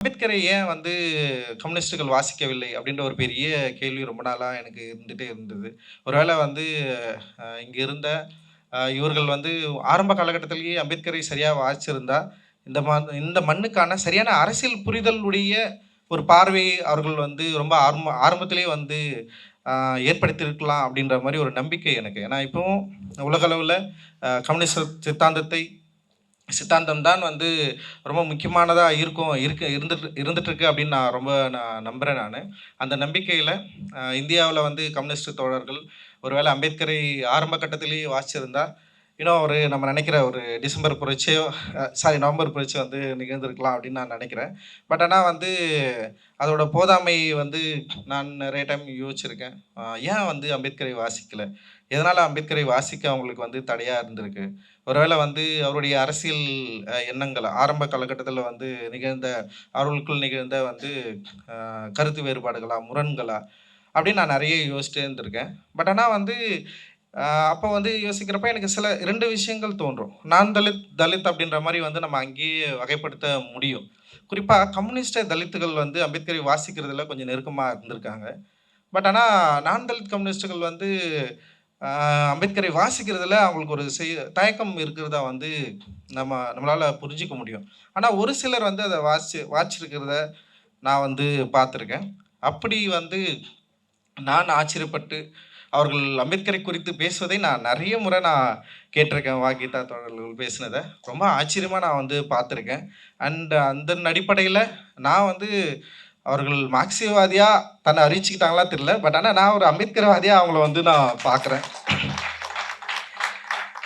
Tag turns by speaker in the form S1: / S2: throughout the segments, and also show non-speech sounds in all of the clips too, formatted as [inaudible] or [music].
S1: அம்பேத்கரை ஏன் வந்து கம்யூனிஸ்டுகள் வாசிக்கவில்லை அப்படின்ற ஒரு பெரிய கேள்வி ரொம்ப நாளாக எனக்கு இருந்துகிட்டே இருந்தது. ஒருவேளை வந்து இங்கே இருந்த இவர்கள் வந்து ஆரம்ப காலகட்டத்திலேயே அம்பேத்கரை சரியாக வாசிச்சிருந்தா இந்த மா இந்த மண்ணுக்கான சரியான அரசியல் புரிதலுடைய ஒரு பார்வையை அவர்கள் வந்து ரொம்ப ஆரம்ப ஆரம்பத்திலேயே வந்து ஏற்படுத்தியிருக்கலாம் அப்படின்ற மாதிரி ஒரு நம்பிக்கை எனக்கு. ஏன்னா இப்போவும் உலகளவில் கம்யூனிஸ்ட் சித்தாந்தத்தை சித்தாந்தம் தான் வந்து ரொம்ப முக்கியமானதாக இருக்கும் இருக்கு இருந்துட்டு இருந்துட்டுருக்கு அப்படின்னு நான் ரொம்ப நான் நம்புகிறேன் நான். அந்த நம்பிக்கையில் இந்தியாவில் வந்து கம்யூனிஸ்ட் தோழர்கள் ஒருவேளை அம்பேத்கரை ஆரம்ப கட்டத்திலேயே வாசிச்சிருந்தா இன்னும் ஒரு நம்ம நினைக்கிற ஒரு டிசம்பர் புரட்சியோ சாரி நவம்பர் புரட்சி வந்து நிகழ்ந்திருக்கலாம் அப்படின்னு நான் நினைக்கிறேன். பட் ஆனால் வந்து அதோட போதாமை வந்து நான் நிறைய டைம் யோசிச்சிருக்கேன். ஏன் வந்து அம்பேத்கரை வாசிக்கலை? எதனால் அம்பேத்கரை வாசிக்க அவங்களுக்கு வந்து தடையாக இருந்திருக்கு? ஒருவேளை வந்து அவருடைய அரசியல் எண்ணங்கள் ஆரம்ப காலகட்டத்தில் வந்து நிகழ்ந்த அவர்களுக்குள் நிகழ்ந்த வந்து கருத்து வேறுபாடுகளா முரண்களா அப்படின்னு நான் நிறைய யோசிச்சுட்டே இருந்திருக்கேன். பட் ஆனால் வந்து அப்போ வந்து யோசிக்கிறப்ப எனக்கு சில ரெண்டு விஷயங்கள் தோன்றும். நான் தலித் தலித் அப்படின்ற மாதிரி வந்து நம்ம அங்கேயே வகைப்படுத்த முடியும். குறிப்பாக கம்யூனிஸ்ட தலித்துகள் வந்து அம்பேத்கரை வாசிக்கிறதுல கொஞ்சம் நெருக்கமாக இருந்திருக்காங்க. பட் ஆனால் நான் தலித் கம்யூனிஸ்டுகள் வந்து அம்பேத்கரை வாசிக்கிறதுல அவங்களுக்கு ஒரு செய் தயக்கம் இருக்கிறதா வந்து நம்ம நம்மளால் புரிஞ்சிக்க முடியும். ஆனால் ஒரு சிலர் வந்து அதை வாசி வாசிச்சிருக்கிறத நான் வந்து பார்த்துருக்கேன். அப்படி வந்து நான் ஆச்சரியப்பட்டு அவர்கள் அம்பேத்கரை குறித்து பேசுவதை நான் நிறைய முறை நான் கேட்டிருக்கேன் வாகிதா தோழர்கள் பேசினதை. ரொம்ப ஆச்சரியமாக நான் வந்து பார்த்துருக்கேன். அண்ட் அந்த அடிப்படையில் நான் வந்து அவர்கள் மார்க்சியவாதியாக தன்னை அறிவிச்சுக்கிட்டாங்களா தெரியல. பட் ஆனால் நான் ஒரு அம்பேத்கர்வாதியாக அவங்கள வந்து நான் பார்க்குறேன்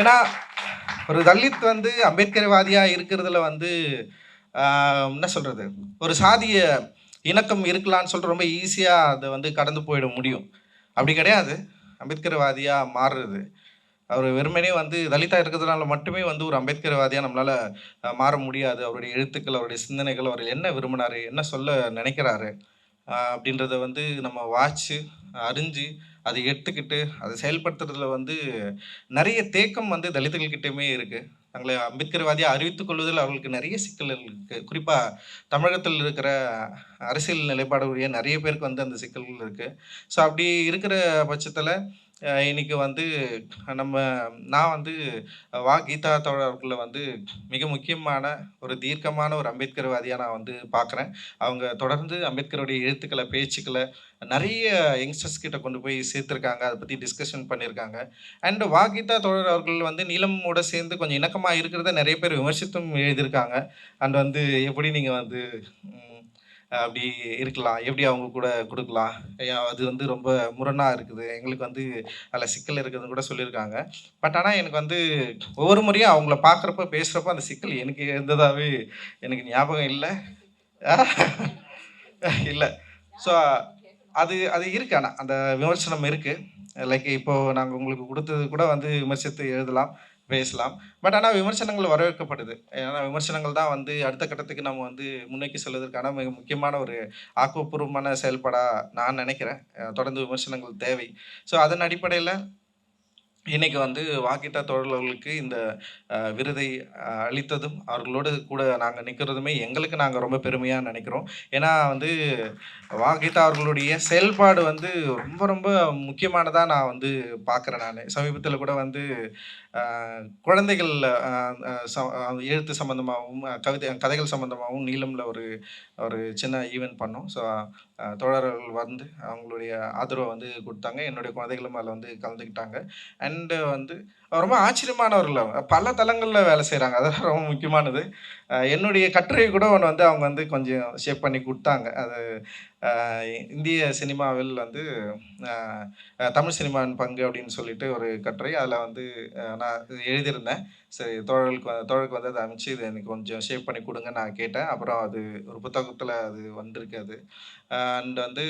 S1: ஏன்னா ஒரு தலித் வந்து அம்பேத்கர்வாதியாக இருக்கிறதுல வந்து என்ன சொல்கிறது ஒரு சாதிய இணக்கம் இருக்கலான்னு சொல்லிட்டு ரொம்ப ஈஸியாக அதை வந்து கடந்து போயிட முடியும். அப்படி கிடையாது. அம்பேத்கர்வாதியாக மாறுறது. அவர் வெறுமனே வந்து தலிதா இருக்கிறதுனால மட்டுமே வந்து ஒரு அம்பேத்கர்வாதியாக நம்மளால் மாற முடியாது. அவருடைய எழுத்துக்கள் அவருடைய சிந்தனைகள் அவர் என்ன விரும்பினாரு என்ன சொல்ல நினைக்கிறாரு அப்படின்றத வந்து நம்ம வாட்சு அறிஞ்சு அதை எடுத்துக்கிட்டு அதை செயல்படுத்துறதுல வந்து நிறைய தேக்கம் வந்து தலித்துகள்கிட்டயுமே இருக்குது தங்களை அம்பேத்கர்வாதியாக அறிவித்துக் கொள்வதில் அவர்களுக்கு நிறைய சிக்கல்கள் இருக்குது குறிப்பாக தமிழகத்தில் இருக்கிற அரசியல் நிலைப்பாடுடைய நிறைய பேருக்கு வந்து அந்த சிக்கல்கள் இருக்குது ஸோ அப்படி இருக்கிற பட்சத்தில் இன்னைக்கு வந்து நம்ம நான் வந்து வா கீதா தோழர்களை வந்து மிக முக்கியமான ஒரு தீர்க்கமான ஒரு அம்பேத்கர்வாதியாக நான் வந்து பார்க்குறேன் அவங்க தொடர்ந்து அம்பேத்கருடைய எழுத்துக்களை பேச்சுக்களை நிறைய யங்ஸ்டர்ஸ் கிட்ட கொண்டு போய் சேர்த்துருக்காங்க. அதை பற்றி டிஸ்கஷன் பண்ணியிருக்காங்க அண்ட் வா கீதா தோழர் அவர்கள் வந்து நீளமோட சேர்ந்து கொஞ்சம் இணக்கமாக இருக்கிறத நிறைய பேர் விமர்சித்தும் எழுதியிருக்காங்க. அண்ட் வந்து எப்படி நீங்கள் வந்து அப்படி இருக்கலாம். எப்படி அவங்க கூட கொடுக்கலாம்? அது வந்து ரொம்ப முரணாக இருக்குது. எங்களுக்கு வந்து அதில் சிக்கல் இருக்குதுன்னு கூட சொல்லியிருக்காங்க. பட் ஆனால் எனக்கு வந்து ஒவ்வொரு முறையும் அவங்கள பார்க்குறப்ப பேசுகிறப்ப அந்த சிக்கல் எனக்கு இருந்ததாகவே எனக்கு ஞாபகம் இல்லை. [laughs] இல்லை. ஸோ அது அது இருக்கு ஆனால் அந்த விமர்சனம் இருக்குது லைக் இப்போது நாங்கள் உங்களுக்கு கொடுத்தது கூட வந்து விமர்சித்து எழுதலாம். பேசலாம். பட் ஆனால் விமர்சனங்கள் வரவேற்கப்படுது. ஏன்னா விமர்சனங்கள் தான் வந்து அடுத்த கட்டத்துக்கு நம்ம வந்து முன்னோக்கி செல்வதற்கான மிக முக்கியமான ஒரு ஆக்கப்பூர்வமான செயல்பாடாக நான் நினைக்கிறேன். தொடர்ந்து விமர்சனங்கள் தேவை. ஸோ அதன் அடிப்படையில் இன்னைக்கு வந்து வாக்கிட்டா தோழர்களுக்கு இந்த விருதை அளித்ததும் அவர்களோடு கூட நாங்கள் நிற்கிறதுமே எங்களுக்கு நாங்கள் ரொம்ப பெருமையாக நினைக்கிறோம். ஏன்னா வந்து வாக்கிட்டா அவர்களுடைய செயல்பாடு வந்து ரொம்ப ரொம்ப முக்கியமானதாக நான் வந்து பார்க்குறேன் நான். சமீபத்தில் கூட வந்து குழந்தைகள் ச- எழுத்து சம்மந்தமாகவும் கவிதை கதைகள் சம்மந்தமாகவும் நீளமில் ஒரு ஒரு சின்ன ஈவெண்ட் பண்ணோம். ஸோ தோழர்கள் வந்து அவங்களுடைய ஆதரவை வந்து கொடுத்தாங்க. என்னுடைய குழந்தைகளும் அதில் வந்து கலந்துக்கிட்டாங்க. அண்டு வந்து ரொம்ப ஆச்சரியமானவர்கள் பல தளங்களில் வேலை செய்கிறாங்க அதெல்லாம் ரொம்ப முக்கியமானது. என்னுடைய கட்டுரை கூட ஒன்று வந்து அவங்க வந்து கொஞ்சம் ஷேப் பண்ணி கொடுத்தாங்க. அது இந்திய சினிமாவில் வந்து தமிழ் சினிமாவின் பங்கு அப்படின்னு சொல்லிட்டு ஒரு கட்டுரை. அதில் வந்து நான் எழுதியிருந்தேன். சரி தோழலுக்கு தோழலுக்கு வந்து அதை அமைச்சு இது எனக்கு கொஞ்சம் ஷேப் பண்ணி கொடுங்க நான் கேட்டேன். அப்புறம் அது ஒரு புத்தகத்தில் அது வந்திருக்கு அது. அண்ட் வந்து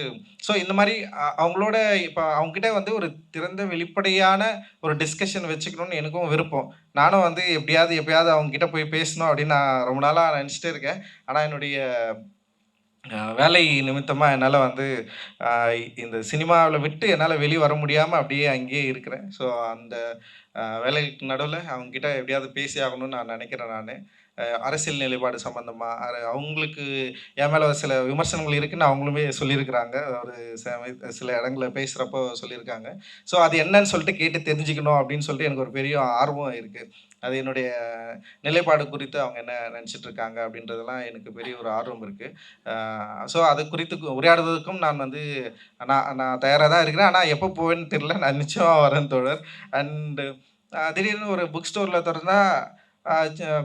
S1: ஸோ இந்த மாதிரி அவங்களோட இப்போ அவங்ககிட்ட வந்து ஒரு திறந்த வெளிப்படையான ஒரு டிஸ்கஷன் வச்சுக்கணும்னு எனக்கும் விருப்பம். நானும் வந்து எப்படியாவது எப்பயாவது அவங்ககிட்ட போய் பேசணும் அப்படின்னு நான் ரொம்ப நாளாக நினச்சிட்டே இருக்கேன். ஆனால் என்னுடைய அஹ், வேலை நிமித்தமாக என்னால் வந்து அஹ், இந்த சினிமாவில் விட்டு என்னால் வெளியே வர முடியாமல் அப்படியே அங்கேயே இருக்கிறேன். ஸோ அந்த அஹ், வேலைக்கு நடுவில் அவங்ககிட்ட எப்படியாவது பேசி ஆகணும்னு நான் நினைக்கிறேன் நான். அரசியல் நிலைப்பாடு சம்மந்தமாக அவங்களுக்கு என் மேலே சில விமர்சனங்கள் இருக்குன்னு அவங்களுமே சொல்லியிருக்கிறாங்க. ஒரு சில இடங்களில் பேசுகிறப்போ சொல்லியிருக்காங்க. ஸோ அது என்னன்னு சொல்லிட்டு கேட்டு தெரிஞ்சுக்கணும் அப்படின்னு சொல்லிட்டு எனக்கு ஒரு பெரிய ஆர்வம் இருக்குது அது என்னுடைய நிலைப்பாடு குறித்து அவங்க என்ன நினச்சிட்டு இருக்காங்க அப்படின்றதெல்லாம் எனக்கு பெரிய ஒரு ஆர்வம் இருக்குது ஸோ அது குறித்து உரையாடுவதற்கும் நான் வந்து நான் நான் தயாராக தான் இருக்கிறேன். ஆனால் எப்போ போவேன்னு தெரியல. நான் நிச்சயமாக வரேன் தொடர் அண்டு திடீர்னு ஒரு புக் ஸ்டோரில் திறந்தால்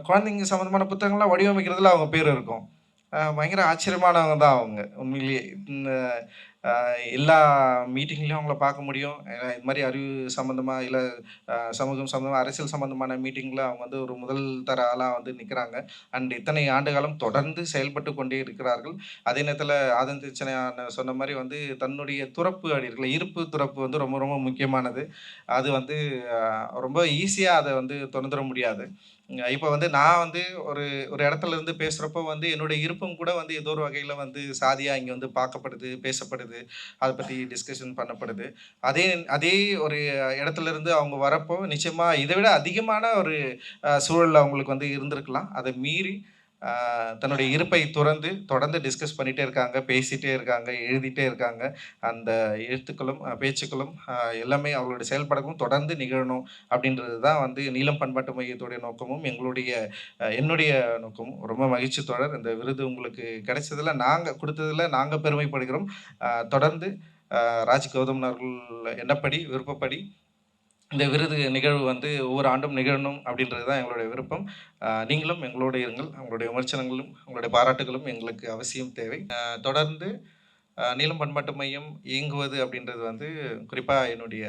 S1: குழந்தைங்க சம்மந்தமான புத்தகங்கள்லாம் வடிவமைக்கிறதுல அவங்க பேர் இருக்கும். பயங்கர ஆச்சரியமானவங்க தான் அவங்க உண்மையிலேயே. இந்த எல்லா மீட்டிங்லேயும் அவங்கள பார்க்க முடியும். இது மாதிரி அறிவு சம்மந்தமாக இல்லை சமூகம் சம்மந்தமாக அரசியல் சம்மந்தமான மீட்டிங்கில் அவங்க வந்து ஒரு முதல் தர ஆளாக வந்து நிற்கிறாங்க அண்ட் இத்தனை ஆண்டு காலம் தொடர்ந்து செயல்பட்டு கொண்டே இருக்கிறார்கள். அதே நேரத்தில் ஆதன் சொன்ன மாதிரி வந்து தன்னுடைய துறப்பு அப்படி இருக்குல்ல இருப்பு துறப்பு வந்து ரொம்ப ரொம்ப முக்கியமானது. அது வந்து ரொம்ப ஈஸியாக அதை வந்து திறந்துட முடியாது. இப்போ வந்து நான் வந்து ஒரு ஒரு இடத்துல இருந்து பேசுகிறப்போ வந்து என்னுடைய இருப்பும் கூட வந்து ஏதோ ஒரு வகையில் வந்து சாதியாக இங்கே வந்து பார்க்கப்படுது பேசப்படுது. அதை பற்றி டிஸ்கஷன் பண்ணப்படுது. அதே அதே ஒரு இடத்துல இருந்து அவங்க வரப்போ நிச்சயமாக இதை விட அதிகமான ஒரு சூழல் அவங்களுக்கு வந்து இருந்திருக்கலாம். அதை மீறி தன்னுடைய இருப்பை துறந்து தொடர்ந்து டிஸ்கஸ் பண்ணிகிட்டே இருக்காங்க பேசிகிட்டே இருக்காங்க எழுதிட்டே இருக்காங்க. அந்த எழுத்துக்களும் பேச்சுக்களும் எல்லாமே அவங்களுடைய செயல்பாடுகளும் தொடர்ந்து நிகழணும் அப்படின்றது தான் வந்து நீளம் பண்பாட்டு மையத்துடைய நோக்கமும் எங்களுடைய என்னுடைய நோக்கமும். ரொம்ப மகிழ்ச்சி தொடர் இந்த விருது உங்களுக்கு கிடைச்சதில் நாங்கள் கொடுத்ததில் நாங்கள் பெருமைப்படுகிறோம். தொடர்ந்து ராஜ் கௌதம் அவர்கள் என்னப்படி விருப்பப்படி இந்த விருது நிகழ்வு வந்து ஒவ்வொரு ஆண்டும் நிகழணும் அப்படின்றது தான் எங்களுடைய விருப்பம். நீங்களும் எங்களோட இருங்கள். உங்களுடைய விமர்சனங்களும் உங்களுடைய பாராட்டுகளும் எங்களுக்கு அவசியம் தேவை. தொடர்ந்து நீளம் பண்பாட்டு மையம் இயங்குவது அப்படின்றது வந்து குறிப்பாக என்னுடைய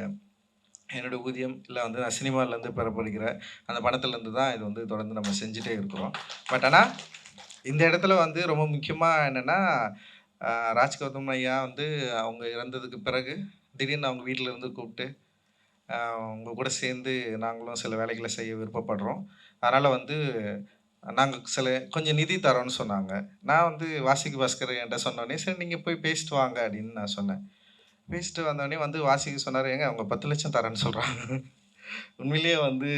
S1: என்னுடைய ஊதியம். இல்லை வந்து நான் சினிமாவிலேருந்து பெறப்படுகிற அந்த பணத்துலேருந்து தான் இது வந்து தொடர்ந்து நம்ம செஞ்சுட்டே இருக்கிறோம். பட் ஆனால் இந்த இடத்துல வந்து ரொம்ப முக்கியமாக என்னென்னா ராஜ்கௌதம் ஐயா வந்து அவங்க இறந்ததுக்கு பிறகு திடீர்னு அவங்க வீட்டில் இருந்து கூப்பிட்டு உங்கள் கூட சேர்ந்து நாங்களும் சில வேலைகளை செய்ய விருப்பப்படுறோம். அதனால் வந்து நாங்கள் சில கொஞ்சம் நிதி தரோன்னு சொன்னாங்க. நான் வந்து வாசிக்கு பாஸ்கர் என்கிட்ட சொன்னோடனே சரி நீங்கள் போய் பேசிட்டு வாங்க அப்படின்னு நான் சொன்னேன். பேசிட்டு வந்தோடனே வந்து வாசிக்கு சொன்னார் ஏங்க அவங்க பத்து லட்சம் தரேன்னு சொல்கிறாங்க உண்மையிலேயே வந்து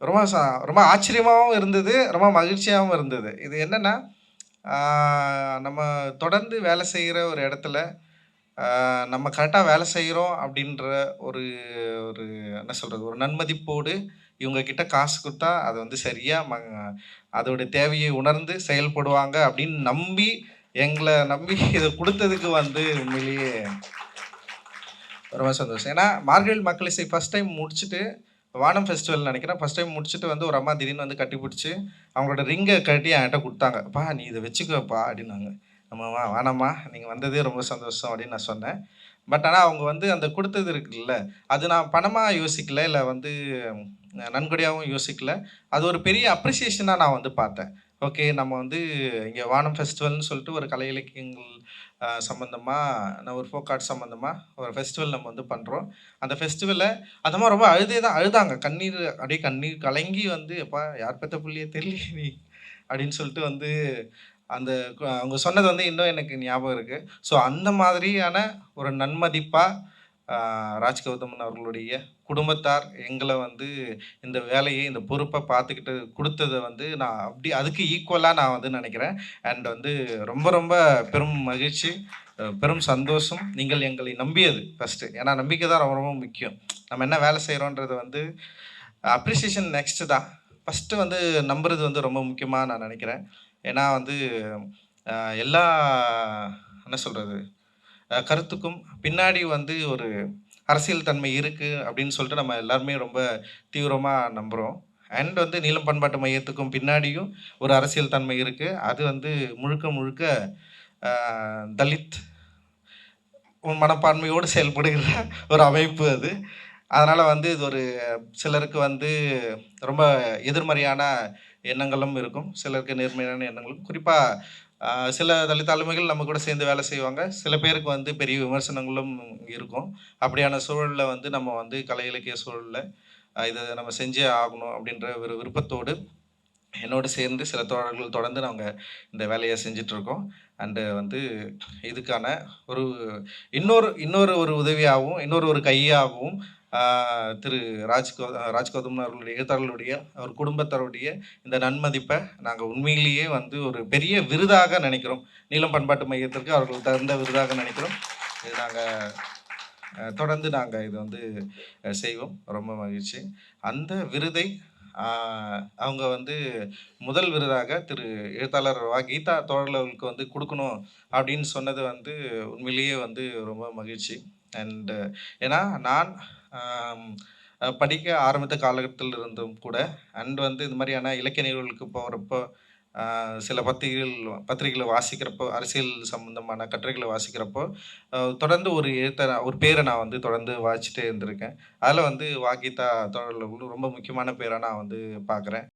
S1: ரொம்ப ரொம்ப ஆச்சரியமாகவும் இருந்தது ரொம்ப மகிழ்ச்சியாகவும் இருந்தது. இது என்னென்னா நம்ம தொடர்ந்து வேலை செய்கிற ஒரு இடத்துல நம்ம கரெக்டாக வேலை செய்கிறோம் அப்படின்ற ஒரு ஒரு என்ன சொல்கிறது ஒரு நன்மதிப்போடு இவங்கக்கிட்ட காசு கொடுத்தா அது வந்து சரியாக ம அதோட தேவையை உணர்ந்து செயல்படுவாங்க அப்படின்னு நம்பி எங்களை நம்பி [laughs] இதை கொடுத்ததுக்கு வந்து உண்மையிலேயே ரொம்ப சந்தோஷம். ஏன்னா மார்கழி மக்கள் இசை ஃபஸ்ட் டைம் முடிச்சுட்டு வானம் ஃபெஸ்டிவல் நினைக்கிறேன். ஃபஸ்ட் டைம் முடிச்சுட்டு வந்து ஒரு அம்மா திடீர்னு வந்து கட்டி பிடிச்சி அவங்களோட ரிங்கை கட்டி என்கிட்ட கொடுத்தாங்க. அப்பா நீ இதை வச்சுக்கப்பா அப்படின்னாங்க. ஆமாம்மா வேணாம்மா. நீங்கள் வந்ததே ரொம்ப சந்தோஷம் அப்படின்னு நான் சொன்னேன். பட் ஆனால் அவங்க வந்து அந்த கொடுத்தது இருக்குல்ல அது நான் பணமாக யோசிக்கல இல்லை வந்து நன்கொடையாகவும் யோசிக்கல. அது ஒரு பெரிய அப்ரிசியேஷனாக நான் வந்து பார்த்தேன். ஓகே நம்ம வந்து இங்கே வானம் ஃபெஸ்டிவல்னு சொல்லிட்டு ஒரு கலை இலக்கியங்கள் சம்மந்தமாக நான் ஒரு ஃபோக் ஆர்ட் சம்மந்தமாக ஒரு ஃபெஸ்டிவல் நம்ம வந்து பண்ணுறோம் அந்த ஃபெஸ்டிவலை அந்த மாதிரி ரொம்ப அழுதே தான் அழுதாங்க. கண்ணீர் அப்படியே கண்ணீர் கலங்கி வந்து எப்பா யார் பெற்ற புள்ளியே தெரியல நீ? அப்படின்னு சொல்லிட்டு வந்து அந்த அவங்க சொன்னது வந்து இன்னும் எனக்கு ஞாபகம் இருக்குது ஸோ அந்த மாதிரியான ஒரு நன்மதிப்பாக ராஜ் கௌதமன் அவர்களுடைய குடும்பத்தார் எங்களை வந்து இந்த வேலையை இந்த பொறுப்பை பார்த்துக்கிட்டு கொடுத்ததை வந்து நான் அப்படி அதுக்கு ஈக்குவலாக நான் வந்து நினைக்கிறேன். அண்ட் வந்து ரொம்ப ரொம்ப பெரும் மகிழ்ச்சி பெரும் சந்தோஷம். நீங்கள் எங்களை நம்பியது ஃபஸ்ட்டு ஏன்னா நம்பிக்கை தான் ரொம்ப ரொம்ப முக்கியம். நம்ம என்ன வேலை செய்கிறோன்றது வந்து அப்ரிசியேஷன் நெக்ஸ்ட்டு தான். ஃபஸ்ட்டு வந்து நம்புறது வந்து ரொம்ப முக்கியமாக நான் நினைக்கிறேன். ஏன்னா வந்து எல்லா என்ன சொல்கிறது கருத்துக்கும் பின்னாடி வந்து ஒரு அரசியல் தன்மை இருக்குது அப்படின்னு சொல்லிட்டு நம்ம எல்லாருமே ரொம்ப தீவிரமாக நம்புகிறோம் அண்ட் வந்து நீளம் பண்பாட்டு மையத்துக்கும் பின்னாடியும் ஒரு அரசியல் தன்மை இருக்குது அது வந்து முழுக்க முழுக்க தலித் மனப்பான்மையோடு செயல்படுகிற ஒரு அமைப்பு அது. அதனால் வந்து இது ஒரு சிலருக்கு வந்து ரொம்ப எதிர்மறையான எண்ணங்களும் இருக்கும். சிலருக்கு நேர்மையான எண்ணங்களும். குறிப்பாக சில தலித் தலைமைகள் நம்ம கூட சேர்ந்து வேலை செய்வாங்க. சில பேருக்கு வந்து பெரிய விமர்சனங்களும் இருக்கும். அப்படியான சூழலில் வந்து நம்ம வந்து கலை இலக்கிய சூழலில் இதை நம்ம செஞ்சே ஆகணும் அப்படின்ற ஒரு விருப்பத்தோடு என்னோடு சேர்ந்து சில தோழர்கள் தொடர்ந்து நாங்கள் இந்த வேலையை செஞ்சிட்ருக்கோம். அண்டு வந்து இதுக்கான ஒரு இன்னொரு இன்னொரு ஒரு உதவியாகவும் இன்னொரு ஒரு கையாகவும் திரு ராஜ்கோ கௌ அவர்களுடைய எழுத்தாளர்களுடைய அவர் குடும்பத்தாருடைய இந்த நன்மதிப்பை நாங்கள் உண்மையிலேயே வந்து ஒரு பெரிய விருதாக நினைக்கிறோம். நீளம் பண்பாட்டு மையத்திற்கு அவர்கள் தகுந்த விருதாக நினைக்கிறோம். இது நாங்கள் தொடர்ந்து நாங்கள் இது வந்து செய்வோம். ரொம்ப மகிழ்ச்சி. அந்த விருதை அவங்க வந்து முதல் விருதாக திரு எழுத்தாளர் வா கீதா தோழர்களுக்கு வந்து கொடுக்கணும் அப்படின்னு சொன்னது வந்து உண்மையிலேயே வந்து ரொம்ப மகிழ்ச்சி. அண்டு uh, ஏன்னா நான் படிக்க ஆரம்பித்த காலகட்டத்தில் இருந்தும் கூட அண்ட் வந்து இந்த மாதிரியான இலக்கிய நிகழ்வுகளுக்கு போகிறப்போ சில பத்திரிகைகள் பத்திரிகைகளை வாசிக்கிறப்போ அரசியல் சம்பந்தமான கட்டுரைகளை வாசிக்கிறப்போ தொடர்ந்து ஒரு எழுத்த ஒரு பேரை நான் வந்து தொடர்ந்து வாசிச்சுட்டே இருந்திருக்கேன். அதில் வந்து வாகிதா தொடர்பு ரொம்ப முக்கியமான பேராக நான் வந்து பார்க்குறேன்.